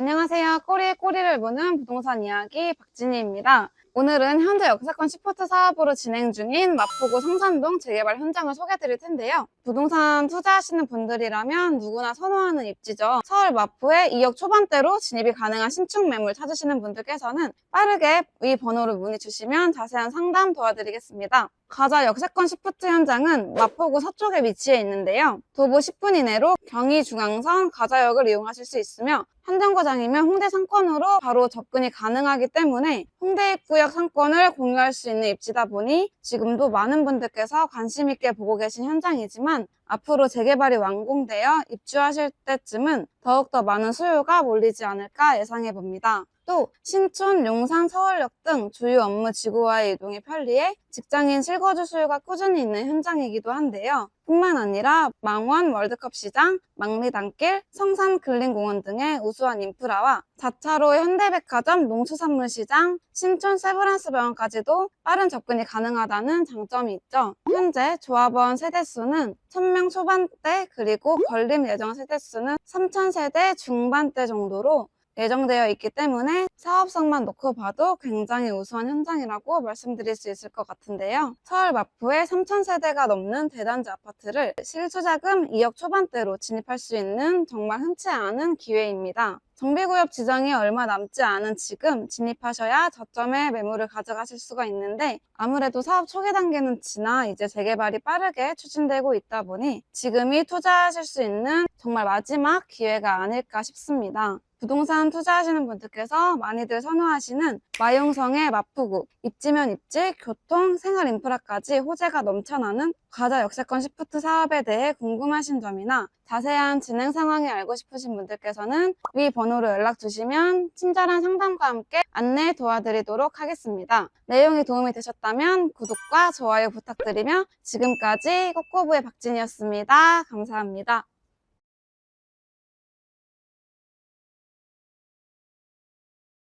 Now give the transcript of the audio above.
안녕하세요. 꼬리에 꼬리를 무는 부동산 이야기 박진희입니다. 오늘은 현재 역세권 시포트 사업으로 진행 중인 마포구 성산동 재개발 현장을 소개해드릴 텐데요. 부동산 투자하시는 분들이라면 누구나 선호하는 입지죠. 서울 마포에 2억 초반대로 진입이 가능한 신축 매물 찾으시는 분들께서는 빠르게 위 번호로 문의 주시면 자세한 상담 도와드리겠습니다. 가자 역세권 시프트 현장은 마포구 서쪽에 위치해 있는데요. 도보 10분 이내로 경의중앙선 가자역을 이용하실 수 있으며 한정거장이면 홍대 상권으로 바로 접근이 가능하기 때문에 홍대 입구역 상권을 공유할 수 있는 입지다 보니 지금도 많은 분들께서 관심 있게 보고 계신 현장이지만 앞으로 재개발이 완공되어 입주하실 때쯤은 더욱더 많은 수요가 몰리지 않을까 예상해 봅니다. 또 신촌, 용산, 서울역 등 주요 업무 지구와의 이동이 편리해 직장인 실거주 수요가 꾸준히 있는 현장이기도 한데요. 뿐만 아니라 망원 월드컵 시장, 망리단길, 성산 근린공원 등의 우수한 인프라와 4차로 현대백화점, 농수산물 시장, 신촌 세브란스 병원까지도 빠른 접근이 가능하다는 장점이 있죠. 현재 조합원 세대수는 1000명 초반대 그리고 건립 예정 세대수는 3000세대 중반대 정도로 예정되어 있기 때문에 사업성만 놓고 봐도 굉장히 우수한 현장이라고 말씀드릴 수 있을 것 같은데요. 서울 마포에 3,000세대가 넘는 대단지 아파트를 실투자금 2억 초반대로 진입할 수 있는 정말 흔치 않은 기회입니다. 정비구역 지정이 얼마 남지 않은 지금 진입하셔야 저점의 매물을 가져가실 수가 있는데 아무래도 사업 초기 단계는 지나 이제 재개발이 빠르게 추진되고 있다 보니 지금이 투자하실 수 있는 정말 마지막 기회가 아닐까 싶습니다. 부동산 투자하시는 분들께서 많이들 선호하시는 마용성의 마포구, 입지면 입지, 교통, 생활 인프라까지 호재가 넘쳐나는 가자 역세권 시프트 사업에 대해 궁금하신 점이나 자세한 진행 상황이 알고 싶으신 분들께서는 위 번호로 연락 주시면 친절한 상담과 함께 안내 도와드리도록 하겠습니다. 내용이 도움이 되셨다면 구독과 좋아요 부탁드리며 지금까지 꼬꼬부의 박진이었습니다. 감사합니다.